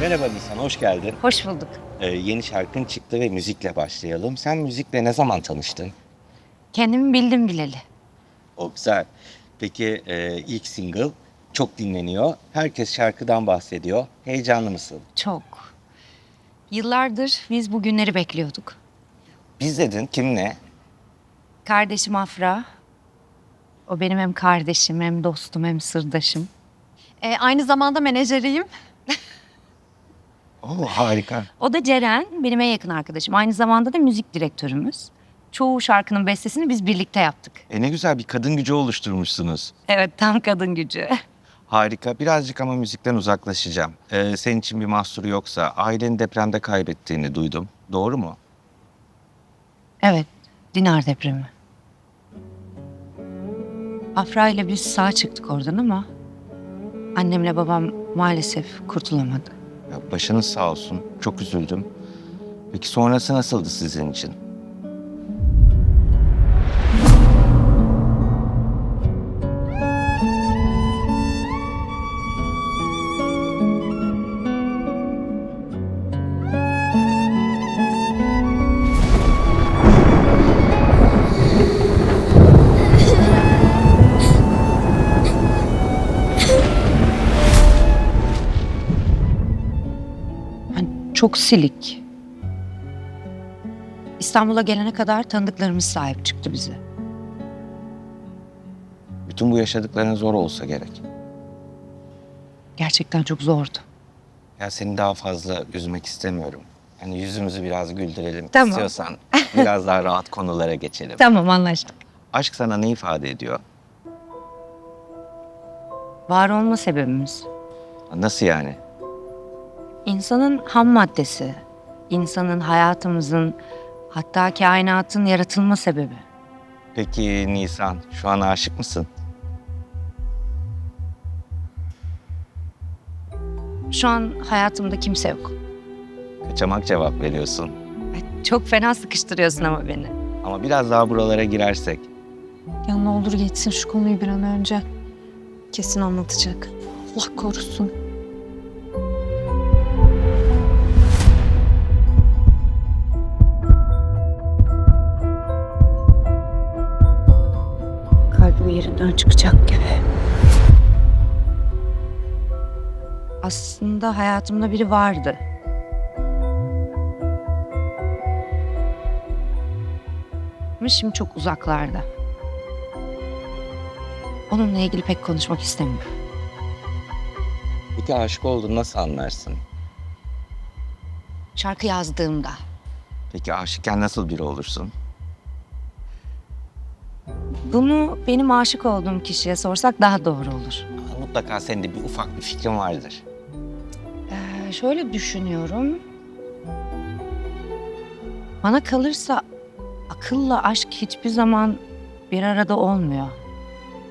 Merhaba Nisan, hoş geldin. Hoş bulduk. Ee, yeni şarkın çıktı ve müzikle başlayalım. Sen müzikle ne zaman tanıştın? Kendimi bildim bileli. O güzel. Peki e, ilk single çok dinleniyor. Herkes şarkıdan bahsediyor. Heyecanlı mısın? Çok. Yıllardır biz bu günleri bekliyorduk. Biz dedin kimle? Kardeşim Afra. O benim hem kardeşim hem dostum hem sırdaşım. E, aynı zamanda menajeriyim. Oo harika. O da Ceren, benim en yakın arkadaşım. Aynı zamanda da müzik direktörümüz. Çoğu şarkının bestesini biz birlikte yaptık. E ne güzel bir kadın gücü oluşturmuşsunuz. Evet, tam kadın gücü. Harika. Birazcık ama müzikten uzaklaşacağım. Ee, senin için bir mahsuru yoksa aileni depremde kaybettiğini duydum. Doğru mu? Evet, Dinar depremi. Afra ile biz sağ çıktık oradan ama annemle babam maalesef kurtulamadı. Ya başınız sağ olsun. Çok üzüldüm. Peki sonrası nasıldı sizin için? Çok silik. İstanbul'a gelene kadar tanıdıklarımız sahip çıktı bize. Bütün bu yaşadıkların zor olsa gerek. Gerçekten çok zordu. Ya seni daha fazla üzmek istemiyorum. Yani yüzümüzü biraz güldürelim Tamam. istiyorsan. Biraz daha rahat konulara geçelim. Tamam anlaştık. Aşk sana ne ifade ediyor? Var olma sebebimiz. Nasıl yani? İnsanın ham maddesi. insanın hayatımızın hatta kainatın yaratılma sebebi. Peki Nisan, şu an aşık mısın? Şu an hayatımda kimse yok. Kaçamak cevap veriyorsun. Ay, Çok fena sıkıştırıyorsun ama beni. Ama biraz daha buralara girersek. Ya ne olur geçsin şu konuyu bir an önce. Kesin anlatacak. Allah korusun. Yerinden çıkacak gibi. Aslında hayatımda biri vardı. Ama şimdi çok uzaklarda. Onunla ilgili pek konuşmak istemiyorum. Peki aşık olduğunu nasıl anlarsın? Şarkı yazdığımda. Peki aşıkken nasıl biri olursun? Bunu benim aşık olduğum kişiye sorsak daha doğru olur. Mutlaka senin de bir ufak bir fikrin vardır. Ee, şöyle düşünüyorum. Bana kalırsa akılla aşk hiçbir zaman bir arada olmuyor.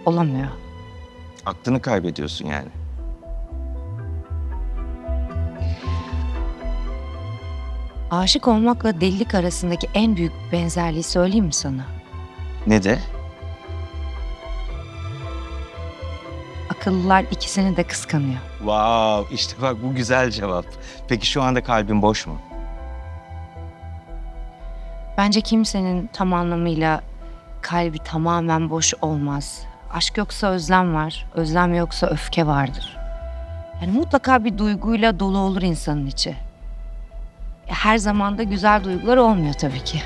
Olamıyor. Aklını kaybediyorsun yani. Aşık olmakla delilik arasındaki en büyük benzerliği söyleyeyim mi sana? Ne de? Akıllılar ikisini de kıskanıyor. Wow, işte bak bu güzel cevap. Peki şu anda kalbin boş mu? Bence kimsenin tam anlamıyla kalbi tamamen boş olmaz. Aşk yoksa özlem var, özlem yoksa öfke vardır. Yani mutlaka bir duyguyla dolu olur insanın içi. Her zaman da güzel duygular olmuyor tabii ki.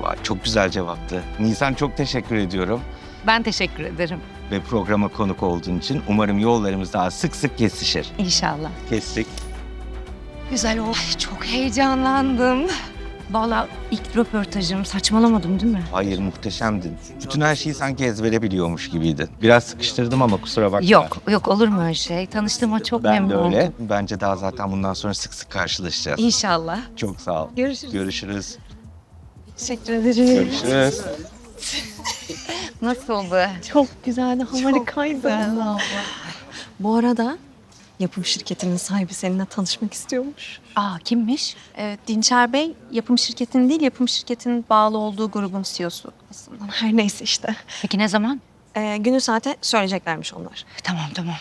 Vay, çok güzel cevaptı. Nisan çok teşekkür ediyorum. Ben teşekkür ederim. Ve programa konuk olduğun için umarım yollarımız daha sık sık kesişir. İnşallah. Kestik. Güzel oldu. Ay, çok heyecanlandım. Vallahi ilk röportajım saçmalamadım değil mi? Hayır muhteşemdin. Bütün her şeyi sanki ezbere biliyormuş gibiydin. Biraz sıkıştırdım ama kusura bakma. Yok, yok olur mu öyle şey? Tanıştığıma çok Ben memnun de öyle. oldum. Bence daha zaten bundan sonra sık sık karşılaşacağız. İnşallah. Çok sağ ol. Görüşürüz. Görüşürüz. Teşekkür ederim. Görüşürüz. Nasıl oldu? Çok güzeldi, harikaydı. Bu arada yapım şirketinin sahibi seninle tanışmak istiyormuş. Aa kimmiş? Evet, Dinçer Bey yapım şirketinin değil, yapım şirketinin bağlı olduğu grubun CEO'su aslında. Her neyse işte. Peki ne zaman? Ee, günü saate söyleyeceklermiş onlar. Tamam tamam.